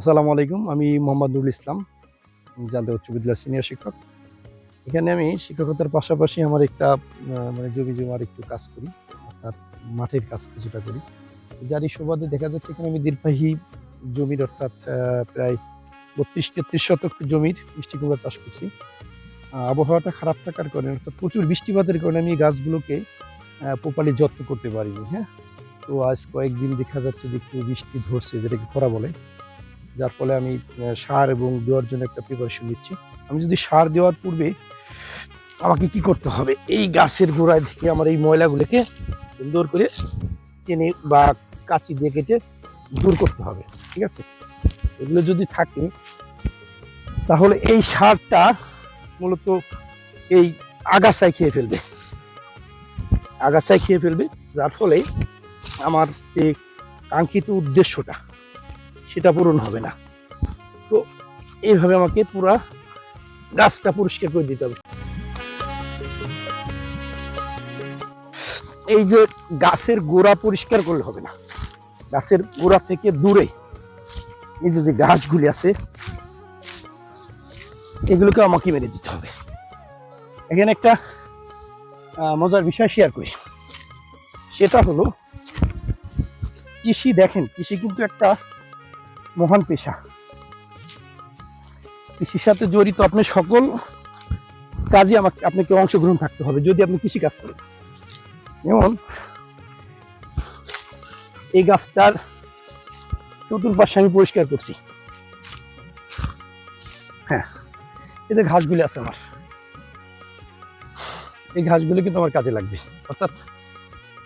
আসসালামু আলাইকুম, আমি মোহাম্মদ নুরুল ইসলাম, জানতে উচ্চ বিদ্যালয়ের সিনিয়র শিক্ষক। এখানে আমি শিক্ষকতার পাশাপাশি আমার একটা মানে জমি জমার একটু কাজ করি, অর্থাৎ মাঠের কাজ কিছুটা করি। যারই সুবাদে দেখা যাচ্ছে এখানে আমি দীর্ঘায়ী জমির, অর্থাৎ প্রায় বত্রিশ তেত্রিশ শতক জমির মিষ্টি কুমড়া চাষ করছি। আবহাওয়াটা খারাপ থাকার কারণে, অর্থাৎ প্রচুর বৃষ্টিপাতের কারণে আমি গাছগুলোকে প্রপারলি যত্ন করতে পারিনি হ্যাঁ? তো আজ কয়েকদিন দেখা যাচ্ছে যে একটু বৃষ্টি ধরছে, যেটাকে খরা বলে। যার ফলে আমি সার এবং দেওয়ার জন্য একটা প্রিপারেশন নিচ্ছি। আমি যদি সার দেওয়ার পূর্বে আমাকে কি করতে হবে? এই গাছের গোড়ায় থেকে আমার এই ময়লাগুলোকে সুন্দর করে টেনে বা কাঁচি দিয়ে কেটে দূর করতে হবে, ঠিক আছে? এগুলো যদি থাকে, তাহলে এই সারটা মূলত এই আগাছায় খেয়ে ফেলবে। আগাছায় খেয়ে ফেলবে, যার ফলে আমার যে কাঙ্ক্ষিত উদ্দেশ্যটা সেটা পূরণ হবে না। তো এইভাবে আমাকে পুরা গাছটা পরিষ্কার করে দিতে হবে। এই যে গাছের গোড়া পরিষ্কার করলে হবে না। গাছের গোড়া থেকে দূরে এই যে যে গাছগুলি আছে, এগুলোকে আমাকে মেরে দিতে হবে। এখানে একটা মজার বিষয় শেয়ার করি। সেটা হলো, কৃষি দেখেন, কৃষি কিন্তু একটা মহান পেশা। কৃষির সাথে জড়িত আপনি সকল কাজে আমাকে আপনাকে অংশগ্রহণ থাকতে হবে, যদি আপনি কৃষি কাজ করেন। যেমন, এই গাছটার চতুর্পাশে আমি পরিষ্কার করছি। হ্যাঁ এতে ঘাসগুলি আছে আমার। এই ঘাসগুলি কিন্তু আমার কাজে লাগবে। অর্থাৎ,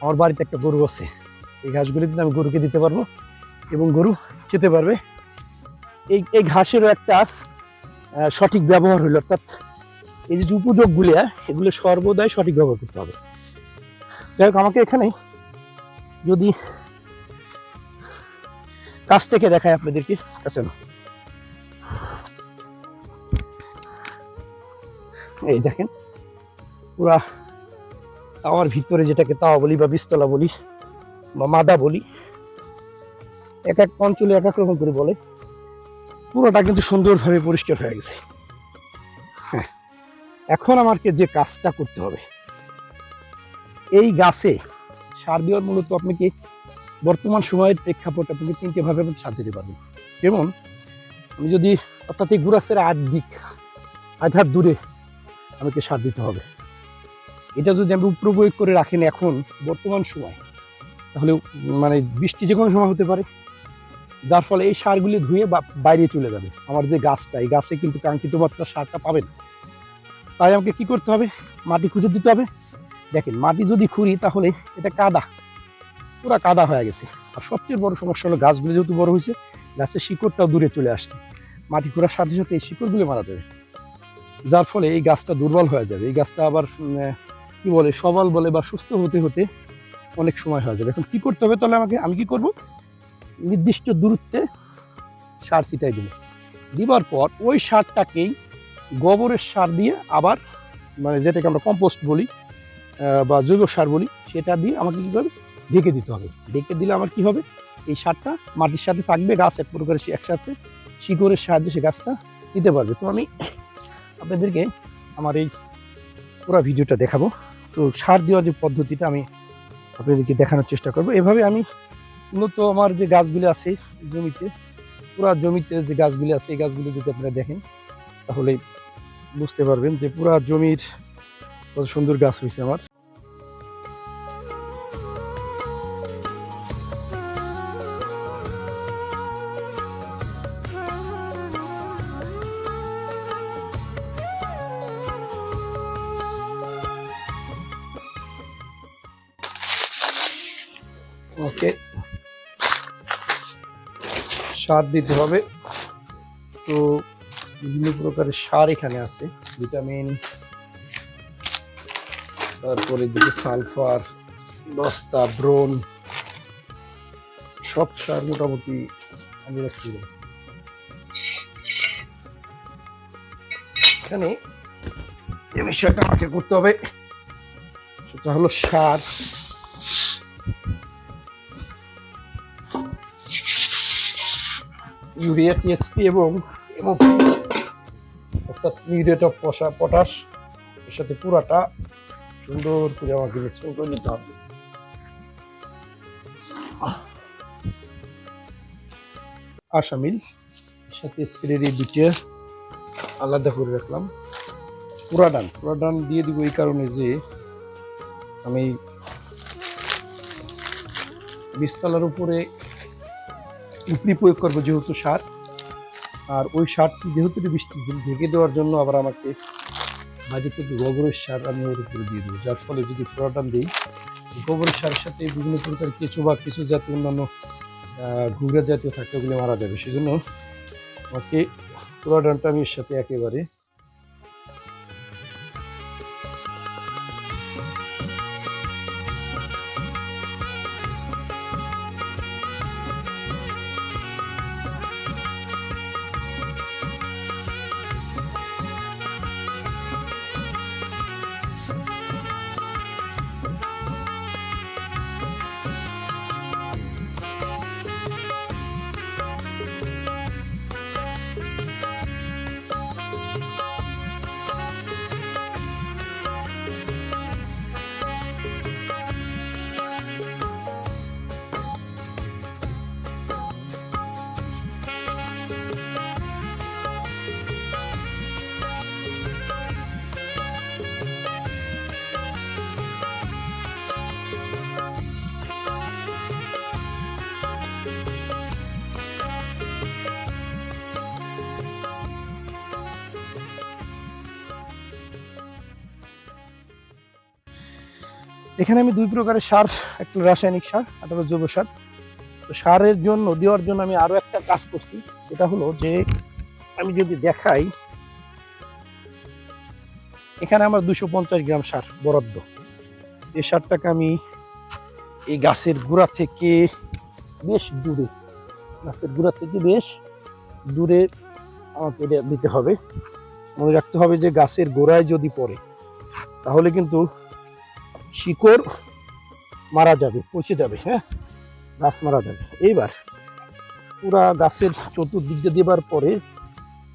আমার বাড়িতে একটা গরু আছে। এই ঘাসগুলি কিন্তু আমি গরুকে দিতে পারব এবং গরু খেতে পারবে। এই এই ঘাসেরও একটা সঠিক ব্যবহার হলো অর্থাৎ এই যে উপযোগগুলি আহ, এগুলো সর্বদাই সঠিক ব্যবহার করতে হবে। যাই হোক আমাকে এখানে যদি কাছ থেকে দেখায় আপনাদেরকে কাছে না এই দেখেন পুরা তাওয়ার ভিতরে যেটাকে তাওয়া বলি বা বিস্তলা বলি বা মাদা বলি এক এক অঞ্চলে এক এক রকম করে বলে। পুরোটা কিন্তু সুন্দরভাবে পরিষ্কার হয়ে গেছে। হ্যাঁ এখন আমাকে যে কাজটা করতে হবে, এই গাছে সার দেওয়ার মূলত আপনাকে বর্তমান সময়ের প্রেক্ষাপট আপনাকে তিনটে ভাবে আপনি সার দিতে পারবেন? যেমন, আমি যদি অর্থাৎ এই গুড়াসের আধ দিক, আধ হাত দূরে আমাকে সার দিতে হবে। এটা যদি আপনি উপপ্রয়োগ করে রাখেন এখন বর্তমান সময়, তাহলে মানে বৃষ্টি যে কোনো সময় হতে পারে। যার ফলে এই সারগুলি ধুয়ে বাইরে চলে যাবে। আমার যে গাছটা, এই গাছে কিন্তু কাঙ্ক্ষিত মাত্রার সারটা পাবেন। তাই আমাকে কি করতে হবে? মাটি খুঁজে দিতে হবে। দেখেন, মাটি যদি খুঁড়ি তাহলে এটা কাদা। পুরা কাদা হয়ে গেছে। আর সবচেয়ে বড় সমস্যা হলো গাছগুলো যেহেতু বড় হয়েছে, গাছের শিকড়টাও দূরে চলে আসছে। মাটি খোঁড়ার সাথে সাথে এই শিকড়গুলো মারা যাবে। যার ফলে এই গাছটা দুর্বল হয়ে যাবে। এই গাছটা আবার কি বলে, সবল বলে বা সুস্থ হতে হতে অনেক সময় হয়ে যাবে। এখন কি করতে হবে তাহলে আমাকে, আমি কি করব? নির্দিষ্ট দূরত্বে সার ছিটাই দিব দিবার পর ওই সারটাকেই গোবরের সার দিয়ে আবার মানে যেটাকে আমরা কম্পোস্ট বলি বা জৈব সার বলি, সেটা দিয়ে আমাকে কী করবে? ঢেকে দিতে হবে। ঢেকে দিলে আমার কি হবে? এই সারটা মাটির সাথে থাকবে, গাছ এক প্রকার একসাথে শিকড়ের সাহায্যে সে গাছটা দিতে পারবে। তো আমি আপনাদেরকে আমার এই পুরো ভিডিওটা দেখাবো। তো সার দেওয়ার যে পদ্ধতিটা আমি আপনাদেরকে দেখানোর চেষ্টা করব। এভাবে আমি মূলত আমার যে গাছগুলি আছে জমিতে, পুরা জমিতে যে গাছগুলি আছে, এই গাছগুলি যদি আপনারা দেখেন, তাহলে বুঝতে পারবেন যে পুরা জমির কত সুন্দর গাছ হয়েছে আমার। সার দিতে হবে। তো বিভিন্ন প্রকারের সার এখানে আছে। ভিটামিন, তারপরে দিকে সালফার দস্তা ব্রোন সব সার মোটামুটি আমি রাখছি এখানে যে বিষয়টা আমাকে করতে হবে, সেটা হলো সার। ইউরিয়া টিএসপি এবং অর্থাৎ মিউরেট অফ পশা, পটাশ, এর সাথে পুরাটা সুন্দর করে আমাকে মিশ্রণ করে নিতে হবে। আসামিল সাথে স্প্রের এই দুটো আলাদা করে রাখলাম। পুরাডান পুরাডান দিয়ে দিব এই কারণে যে আমি বীজতলার উপরে উপরি প্রয়োগ করব যেহেতু সার। আর ওই সারটি যেহেতু বৃষ্টি ঢেকে দেওয়ার জন্য আবার আমাকে বাইরে থেকে গোবরের সার আমি ওর উপরে দিয়ে দেবো। যার ফলে যদি ফ্লোরাটান দিই গোবরের সারের সাথে বিভিন্ন প্রকার কেঁচো বা কিছু জাতীয় অন্যান্য ঘুগরা জাতীয় থাকে ওগুলো মারা যাবে। সেজন্য আমাকে ফ্লোরাডানটা আমি এর সাথে একেবারে এখানে আমি দুই প্রকারের সার, একটা রাসায়নিক সার একটা জৈব সার। তো সারের জন্য, দেওয়ার জন্য আমি আরও একটা কাজ করছি। এটা হলো যে, আমি যদি দেখাই, এখানে আমার দুশো পঞ্চাশ গ্রাম সার বরাদ্দ। এই সারটাকে আমি এই গাছের গোড়া থেকে বেশ দূরে, গাছের গোড়া থেকে বেশ দূরে আমাকে দিতে হবে। মনে রাখতে হবে যে, গাছের গোড়ায় যদি পড়ে, তাহলে কিন্তু শিকড় মারা যাবে, পচে যাবে হ্যাঁ? গাছ মারা যাবে। এইবার পুরা গাছের চতুর্দিক দিয়ে দেবার পরে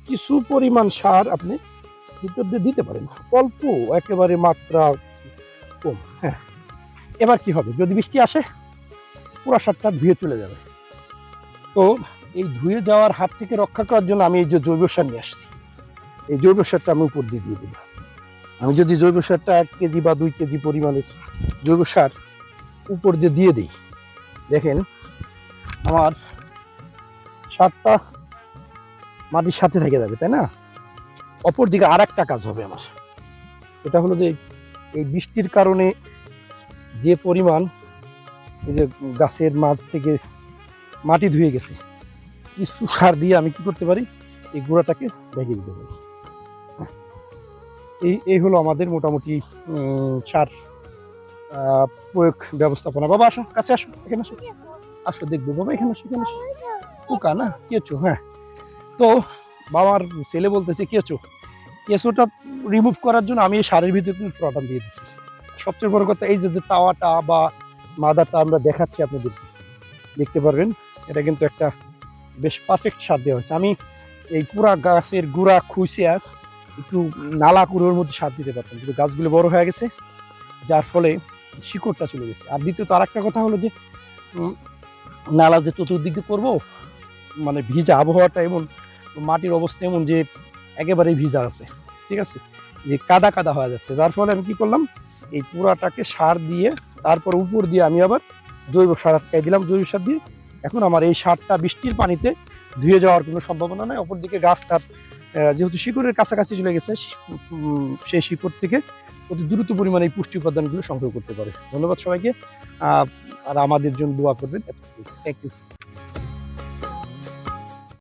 কিছু পরিমাণ সার আপনি ভিতর দিয়ে দিতে পারেন। অল্প, একেবারে মাত্রা কম হ্যাঁ? এবার কি হবে? যদি বৃষ্টি আসে, পুরা সারটা ধুয়ে চলে যাবে। তো এই ধুয়ে যাওয়ার হাত থেকে রক্ষা করার জন্য আমি এই যে জৈব সার নিয়ে আসছি। এই জৈব সারটা আমি উপর দিয়ে দিয়ে দিলাম। আমি যদি জৈব সারটা এক কেজি বা দুই কেজি পরিমাণের জৈব সার উপর দিয়ে দিয়ে দিই, দেখেন আমার সারটা মাটির সাথে থেকে যাবে, তাই না? অপর দিকে আর একটা কাজ হবে আমার। এটা হলো যে এই বৃষ্টির কারণে যে পরিমাণ এই যে গাছের মাঝ থেকে মাটি ধুয়ে গেছে, কিছু সার দিয়ে আমি কি করতে পারি? এই গোড়াটাকে ঢেকে দিতে পারি। এই এই হলো আমাদের মোটামুটি সার প্রয়োগ ব্যবস্থাপনা। বাবা, আসো, কাছে আসো, এখানে আসো। আসো, দেখব। বাবা, এখানে আসো এখানে আসো। পোকা না? কেঁচো হ্যাঁ। তো, বাবার ছেলে বলতেছে কেঁচো কেঁচোটা রিমুভ করার জন্য আমি এই সারের ভিতরে কিন্তু প্রোটান দিয়ে দিচ্ছি সবচেয়ে বড় কথা এই যে যে তাওয়াটা বা মাদারটা আমরা দেখাচ্ছি আপনাদেরকে দেখতে পারবেন, এটা কিন্তু একটা বেশ পারফেক্ট সার দেওয়া হয়েছে। আমি এই পুরা গাছের গুড়া খুঁজে একটু নালা করে ওর মধ্যে সার দিতে পারতাম কিন্তু গাছগুলো বড় হয়ে গেছে যার ফলে শিকড়টা চলে গেছে। আর দ্বিতীয়ত আর একটা কথা হলো যে নালা যে চতুর্দিক দিয়ে করব মানে ভিজা আবহাওয়াটা এমন মাটির অবস্থা এমন যে একেবারেই ভিজা আছে ঠিক আছে? যে কাদা কাদা হয়ে যাচ্ছে যার ফলে আমি কি করলাম এই পুরাটাকে সার দিয়ে তারপর উপর দিয়ে আমি আবার জৈব সার আটকাই দিলাম জৈব সার দিয়ে। এখন আমার এই সারটা বৃষ্টির পানিতে ধুয়ে যাওয়ার কোনো সম্ভাবনা নাই অপরদিকে গাছটার আহ, যেহেতু শিকড়ের কাছাকাছি চলে গেছে সেই শিকড় থেকে অতি দ্রুত পরিমাণে এই পুষ্টি উপাদানগুলো সংগ্রহ করতে পারে। ধন্যবাদ সবাইকে। আর আমাদের জন্য দোয়া করবেন। Thank you